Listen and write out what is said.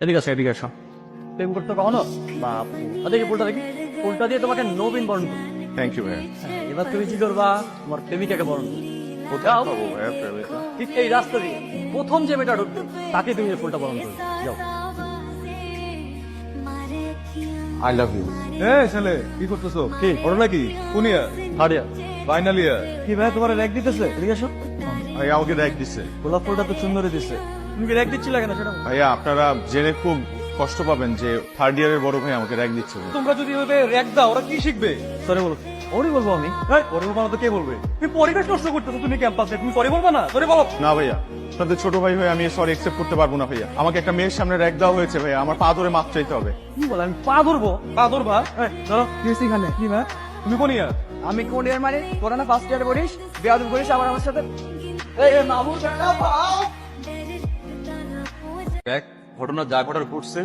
এদিকে আসো এদিকে আসো। প্রেম করতে কখনো বাপ দেখি ফুলটা দেখি। ফুলটা দিয়ে তোমাকে নবীন বরণ করব। থ্যাংক ইউ ভাইয়া হ্যাঁ, এবার তুমি কি করবা? তোমার প্রেমিকাকে বরণ প্রেমিকা? ঠিক এই রাস্তা দিয়ে প্রথম যে মেয়েটা ঢুকবে তাকে তুমি এই ফুলটা বরণ করবে। যাও। আই লাভ ইউ এ ছেলে কি করতেছো? কি? ওরা নাকি? কোন ইয়ার হারিয়া ফাইনাল ইয়ার কি ভাই তোমার র্যাক দিতেছে? এদিকে আসো। ভাইয়া আমাকে র্যাক দিচ্ছে গোলাপ ফুলটা তো সুন্দরই দিছে। তুমি কি র্যাক দিচ্ছিলে কেন সেটা ভাইয়া আপনারা জেনে খুব কষ্ট পাবেন যে থার্ড ইয়ারের বড় ভাই আমাকে র্যাক দিচ্ছে তোমরা যদি ওইভাবে র্যাক দাও ওরা কি শিখবে? সরি বলো। ওরই বলব আমি। ওরে বলব না তো কে বলবে? তুমি পরিবেশ নষ্ট করতেছো তুমি ক্যাম্পাসে তুমি সরি বলবা না? সরি বলো। না ভাইয়া আপনাদের ছোট ভাই হয়ে আমি সরি একসেপ্ট করতে পারব না ভাইয়া। আমাকে একটা মেয়ের সামনে র্যাক দেওয়া হয়েছে ভাইয়া আমার পা ধরে মাপ চাইতে হবে। কি বল আমি পা ধরবো? পা ধরবা? ধরো। এখানে? কি মা? তুমি কোন ইয়ার আমি কোন ইয়ার মানে তোরা না ফার্স্ট ইয়ারে পড়িস বেয়াদব করিস আবার আমার সাথে ঘটনা যা ঘটার ঘটছে।